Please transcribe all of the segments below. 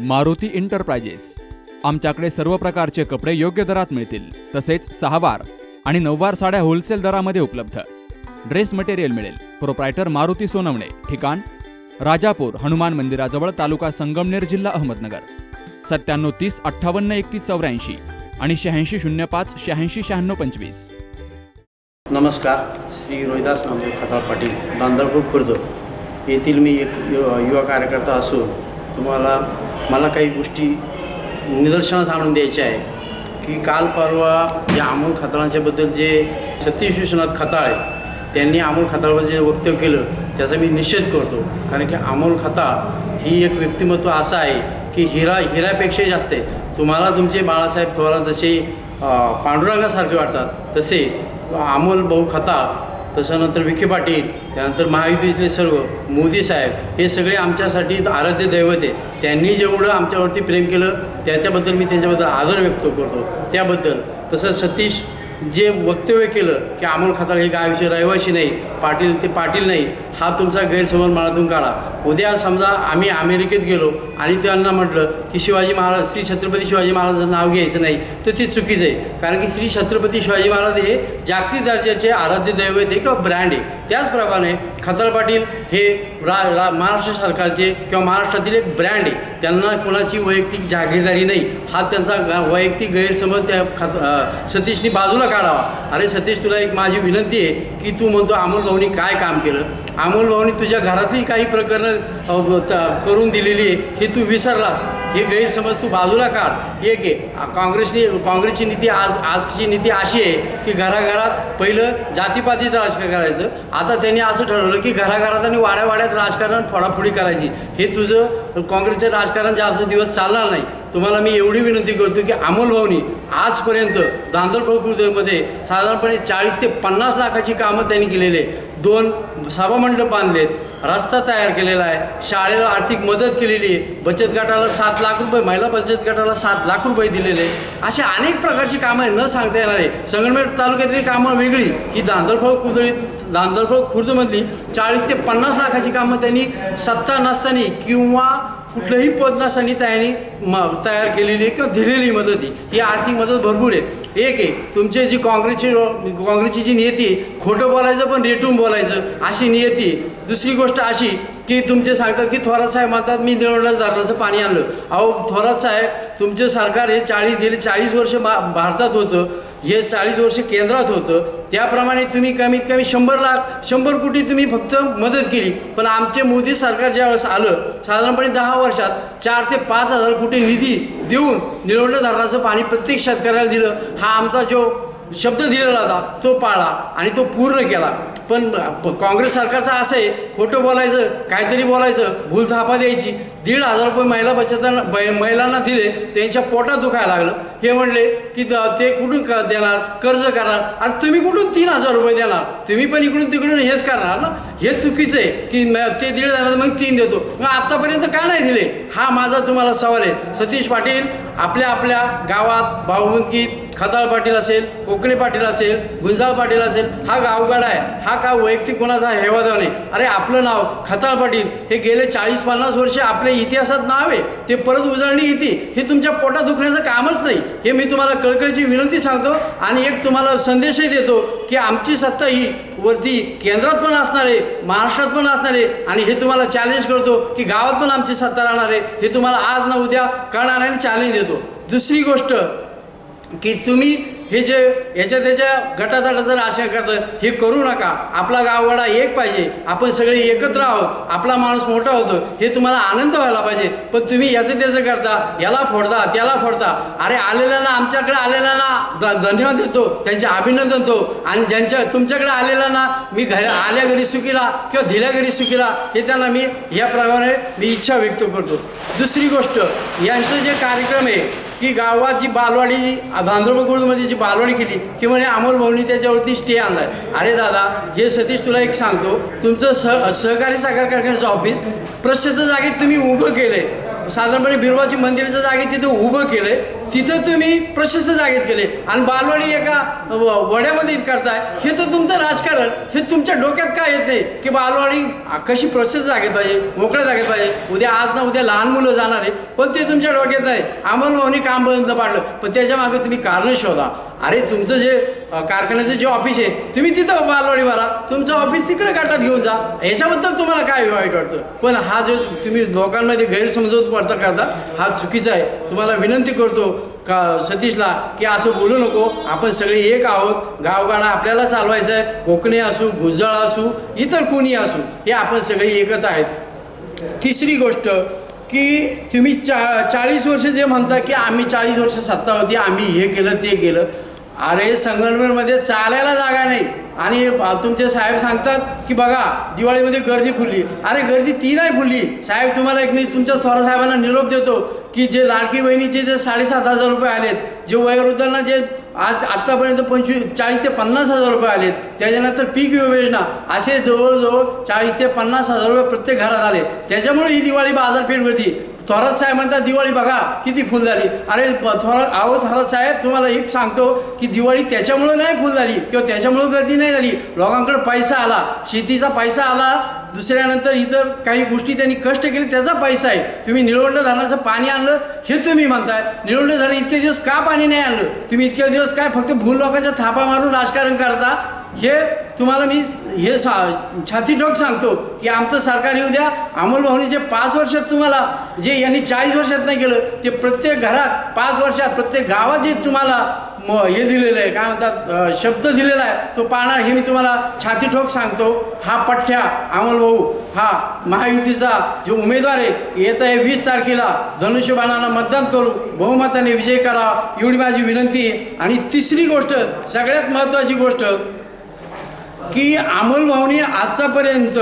Maruti enterprises आमच्याकडे सर्व प्रकारचे कपडे योग्य दरात मिळतील. तसेच सहावार आणि नऊवार साड्या होलसेल दरामध्ये उपलब्ध. ड्रेस मटेरियल मिळेल. प्रोप्रायटर मारुती सोनवणे. ठिकाण राजापूर हनुमान मंदिराजवळ तालुका संगमनेर जिल्हा अहमदनगर. सत्त्याण्णव तीस अठ्ठावन्न एकतीस चौऱ्याऐंशी आणि शहाऐंशी शून्य पाच शहाऐंशी शहाण्णव पंचवीस. नमस्कार. श्री रोहिदास नामदेव खताळ पाटील बांदरपूर खुर्द. येथील मी एक युवा कार्यकर्ता असून तुम्हाला मला काही गोष्टी निदर्शनास आणून द्यायच्या आहे. की काल परवा या अमोल खताळांच्याबद्दल जे सतीश विश्वनाथ खताळ आहे त्यांनी अमोल खताळवर जे वक्तव्य केलं त्याचा मी निषेध करतो. कारण की अमोल खताळ ही एक व्यक्तिमत्व असं आहे की हिरा हिऱ्यापेक्षाही जास्त आहे. तुम्हाला तुमचे बाळासाहेब थोरात जसे पांडुरंगासारखे वाटतात तसे अमोल भाऊ खताळ तसं नंतर विखे पाटील त्यानंतर महायुतीतले सर्व मोदी साहेब हे सगळे आमच्यासाठी आराध्य दैवत आहे. त्यांनी जेवढं आमच्यावरती प्रेम केलं त्याच्याबद्दल मी त्यांच्याबद्दल आदर व्यक्त करतो. त्याबद्दल. तसं सतीश जे वक्तव्य केलं की अमोल खताळ हे गावाचे रहिवासी नाही पाटील ते पाटील नाही हा तुमचा गैरसमज मनातून काढा. उद्या समजा आम्ही अमेरिकेत गेलो आणि त्यांना म्हटलं की शिवाजी महाराज श्री छत्रपती शिवाजी महाराजांचं नाव घ्यायचं नाही तर ते चुकीचं आहे. कारण की श्री छत्रपती शिवाजी महाराज हे जागतिक दर्जाचे आराध्य दैवत आहे किंवा ब्रँड आहे. त्याचप्रमाणे खताळ पाटील हे रा रा महाराष्ट्र सरकारचे किंवा महाराष्ट्रातील एक ब्रँड आहे. त्यांना कोणाची वैयक्तिक जागीरदारी नाही. हा त्यांचा वैयक्तिक गैरसमज त्या खत सतीशनी बाजूला काढावा. अरे सतीश तुला एक माझी विनंती आहे की तू म्हणतो अमोल भाऊनी काय काम केलं? अमोल भाऊनी तुझ्या घरातली काही प्रकरणं त- करून दिलेली आहे हे तू विसरलास. हे गैरसमज तू बाजूला काढ. एक आहे काँग्रेसने काँग्रेसची नीती आज आजची नीती अशी आहे की घराघरात पहिलं जातीपातीचं राजकारण करायचं. आता त्यांनी असं ठरवलं की घराघरात आणि वाड्यावाड्यात राजकारण फोडाफोडी करायची. हे तुझं काँग्रेसचं राजकारण जास्त दिवस चालणार नाही. तुम्हाला मी एवढी विनंती करतो की अमोल भाऊनी आजपर्यंत दांदर प्रकृतीमध्ये साधारणपणे चाळीस ते पन्नास लाखाची कामं त्यांनी केलेली आहे दोन सभामंडप बांधलेत. रस्ता तयार केलेला आहे. शाळेला आर्थिक मदत केलेली आहे. बचत गटाला सात लाख रुपये महिला बचत गटाला सात लाख रुपये दिलेले असे अनेक प्रकारची कामं आहे न सांगता येणार आहे संगमेर तालुक्यातली कामं वेगळी. ही दांदरफळ कुदळीत दांदरफळ खुर्दमधली चाळीस ते पन्नास लाखाची कामं त्यांनी सत्ता नसताना किंवा कुठलंही पद नसताना त्यांनी म तयार केलेली आहे किंवा दिलेली मदत ही आर्थिक मदत भरपूर आहे. एक आहे तुमचे जी काँग्रेसची काँग्रेसची जी नियती आहे खोटं बोलायचं पण रेटून बोलायचं अशी नियती दुसरी गोष्ट अशी की तुमचे सांगतात की थोरात साहेब म्हणतात मी निवडलं धरणाचं पाणी आणलं. अहो थोरात साहेब तुमचे सरकार हे चाळीस गेले चाळीस वर्ष भारतात होतं. हे चाळीस वर्ष केंद्रात होतं. त्याप्रमाणे तुम्ही कमीत कमी शंभर लाख शंभर कोटी तुम्ही फक्त मदत केली. पण आमचे मोदी सरकार ज्यावेळेस आलं साधारणपणे दहा वर्षात चार ते पाच हजार कोटी निधी देऊन निळवंड धरणाचं पाणी प्रत्येक शेतकऱ्याला दिलं. हा आमचा जो शब्द दिलेला होता तो पाळला आणि तो पूर्ण केला. पण काँग्रेस सरकारचं असं आहे खोटं बोलायचं काहीतरी बोलायचं भूलथापा द्यायची. दीड हजार रुपये महिला बचतांना महिलांना दिले त्यांच्या पोटात दुखायला लागलं. हे म्हणले की ते कुठून क देणार? कर्ज करणार? आणि तुम्ही कुठून तीन हजार रुपये देणार? तुम्ही पण इकडून तिकडून हेच करणार ना? हे चुकीचं आहे की म- ते दीड हजार मग तीन देतो. मग आत्तापर्यंत का नाही दिले? हा माझा तुम्हाला सवाल आहे. सतीश पाटील आपल्या आपल्या गावात भाऊबंदगीत खताळ पाटील असेल कोकणे पाटील असेल गुंजाळ पाटील असेल हा गावगाडा आहे. हा का वैयक्तिक कोणाचा हेवादा नाही. अरे आपलं नाव खताळ पाटील. हे गेले चाळीस पन्नास वर्षे आपल्या इतिहासात नाव आहे. ते परत उजळणी येते हे तुमच्या पोटात दुखण्याचं कामच नाही. हे मी तुम्हाला कळकळीची विनंती सांगतो आणि एक तुम्हाला संदेशही देतो की आमची सत्ता ही वरती केंद्रात पण असणार आहे महाराष्ट्रात पण असणार आहे आणि हे तुम्हाला चॅलेंज करतो की गावात पण आमची सत्ता राहणार आहे. हे तुम्हाला आज ना उद्या करणार आणि चॅलेंज देतो. दुसरी गोष्ट की तुम्ही हे जे याच्या त्याच्या गटातटा जर आशा करतं हे करू नका. आपला गाववाडा एक पाहिजे. आपण सगळे एकत्र आहोत. आपला माणूस मोठा होतो. हे तुम्हाला आनंद व्हायला पाहिजे. पण तुम्ही याचं त्याचं करता याला फोडता त्याला फोडता. अरे आलेल्यांना आमच्याकडे आलेल्यांना द धन्यवाद देतो. त्यांचे अभिनंदन देतो. आणि ज्यांच्या तुमच्याकडे आलेल्यांना मी घर आल्या घरी सुखीला किंवा दिल्या घरी सुखीला हे त्यांना मी याप्रमाणे मी इच्छा व्यक्त करतो. दुसरी गोष्ट यांचं जे कार्यक्रम आहे की गावात जी बालवाडी धांद्रबगुळमध्ये जी बालवाडी केली की म्हणे अमोल भाऊनी त्याच्यावरती स्टे आणलाय. अरे दादा हे सतीश तुला एक सांगतो तुमचं सह सहकारी साखर कारखान्याचं ऑफिस प्रसिद्ध जागेत तुम्ही उभं केलंय. साधारणपणे बिरबाची मंदिराच्या जागेत तिथे उभं केलंय. तिथं तुम्ही प्रशस्त जागेत केले आणि बालवाडी एका व- वड्यामध्ये करताय. हे तर तुमचं राजकारण. हे तुमच्या डोक्यात काय येत नाही? की बालवाडी कशी प्रशस्त जागेत पाहिजे मोकळ्या जागेत पाहिजे. उद्या आज ना उद्या लहान मुलं जाणार आहे. पण ते तुमच्या डोक्यात आहे. अंमलबजावणी काम बंद पाडलं. पण त्याच्यामागे तुम्ही कारणं शोधा. अरे तुमचं जे कारखान्याचं जे ऑफिस आहे तुम्ही तिथं बालवाडी भरा तुमचं ऑफिस तिकडे गाठात घेऊन जा. ह्याच्याबद्दल तुम्हाला काय वाईट वाटतं? पण हा जो तुम्ही लोकांमध्ये गैरसमजूत पडता करता हा चुकीचा आहे. तुम्हाला विनंती करतो का सतीशला की असं बोलू नको. आपण सगळे एक आहोत. गावगाडा आपल्याला चालवायचं आहे. कोकणी असू गुंजाळ असू इतर कोणी असू हे आपण सगळे एकच आहेत. तिसरी गोष्ट की तुम्ही चा चाळीस वर्ष जे म्हणता की आम्ही चाळीस वर्ष सत्ता होती आम्ही हे केलं ते केलं. अरे संगमनेरमध्ये चालायला जागा नाही. आणि तुमचे साहेब सांगतात की बघा दिवाळीमध्ये गर्दी फुलली. अरे गर्दी ती नाही फुलली. साहेब तुम्हाला एक मी तुमच्या थोरा साहेबांना निरोप देतो की जे लाडकी बहिणीचे जे साडेसात हजार रुपये आलेत जे वयोवृद्धांना जे आज आत्तापर्यंत पंचवीस चाळीस ते पन्नास हजार रुपये आलेत त्याच्यानंतर पीक योजना असे जवळजवळ चाळीस ते पन्नास हजार रुपये प्रत्येक घरात आले. त्याच्यामुळे ही दिवाळी बाजारपेठ भरती थोरात साहेब म्हणतात दिवाळी बघा किती फुल झाली. अरे प- आहो थोरात साहेब तुम्हाला एक सांगतो की दिवाळी त्याच्यामुळं नाही फुल झाली किंवा त्याच्यामुळं गर्दी नाही झाली. लोकांकडे पैसा आला शेतीचा पैसा आला दुसऱ्यानंतर इतर काही गोष्टी त्यांनी कष्ट केले त्याचा पैसा आहे. तुम्ही निळवंड धरणाचं पाणी आणलं हे तुम्ही म्हणताय. निळवंड धरण इतके दिवस का पाणी नाही आणलं? तुम्ही इतके दिवस काय फक्त भूल लोकांच्या थापा मारून राजकारण करता? हे तुम्हाला मी हे सा छाती ठोक सांगतो की आमचं सरकार येऊ द्या अंमलबजावणी जे पाच वर्षात तुम्हाला जे यांनी चाळीस वर्षात नाही केलं ते प्रत्येक घरात पाच वर्षात प्रत्येक गावात जे तुम्हाला म हे दिलेलं आहे काय म्हणतात शब्द दिलेला आहे तो पाहणार हे मी तुम्हाला छाती ठोक सांगतो. हा पठ्ठ्या अमोलभाऊ हा महायुतीचा जो उमेदवार आहे येत आहे वीस तारखेला धनुष्यबाणाला मतदान करू. बहुमताने विजय करा एवढी माझी विनंती आहे. आणि तिसरी गोष्ट सगळ्यात महत्त्वाची गोष्ट की अंमलबजावणी आत्तापर्यंत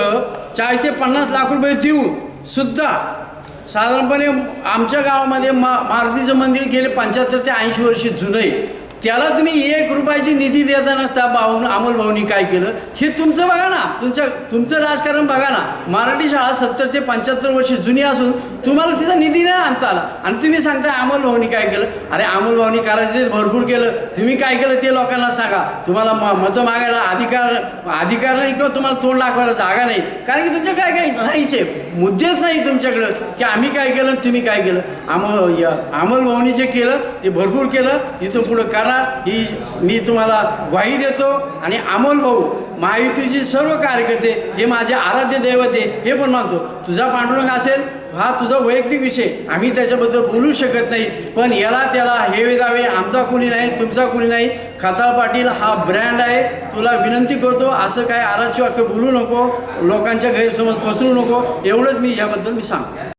चाळीस ते पन्नास लाख रुपये देऊन सुद्धा साधारणपणे आमच्या गावामध्ये मा मारुतीचं मंदिर गेले पंच्याहत्तर ते ऐंशी वर्ष जुनं आहे. त्याला तुम्ही एक रुपयाची निधी देता नसता भाऊ अंमलभाऊनी काय केलं? हे तुमचं बघा ना. तुमच्या तुमचं राजकारण बघा ना. मराठी शाळा सत्तर ते पंच्याहत्तर वर्ष जुनी असून तुम्हाला तिचा निधी नाही आणता आला. आणि तुम्ही सांगता अंमलभाऊनी काय केलं? अरे अंमलभाऊनी करायचं ते भरपूर केलं. तुम्ही काय केलं ते लोकांना सांगा. तुम्हाला म मतं मागायला अधिकार अधिकार नाही किंवा तुम्हाला तोंड दाखवायला जागा नाही. कारण की तुमच्या काय काय नाहीचे मुद्देच नाही तुमच्याकडं की आम्ही काय केलं तुम्ही काय केलं. अमल या जे केलं ते भरपूर केलं. इथं पुढं करणार ही मी तुम्हाला ग्वाही देतो आणि अमोल भाऊ महायुतीचे सर्व कार्यकर्ते हे माझे आराध्य दैवत आहे हे पण मानतो. तुझा पांडुरंग असेल हा तुझा वैयक्तिक विषय. आम्ही त्याच्याबद्दल बोलू शकत नाही पण याला त्याला हे वेदावे आमचा कुणी नाही तुमचा कुणी नाही. खताळ पाटील हा ब्रँड आहे. तुला विनंती करतो असं काय आराची वाक्य बोलू नको लोकांच्या गैरसमज पसरू नको एवढंच मी याबद्दल मी सांगतो.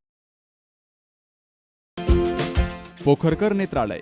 पोखरकर नेत्रालय.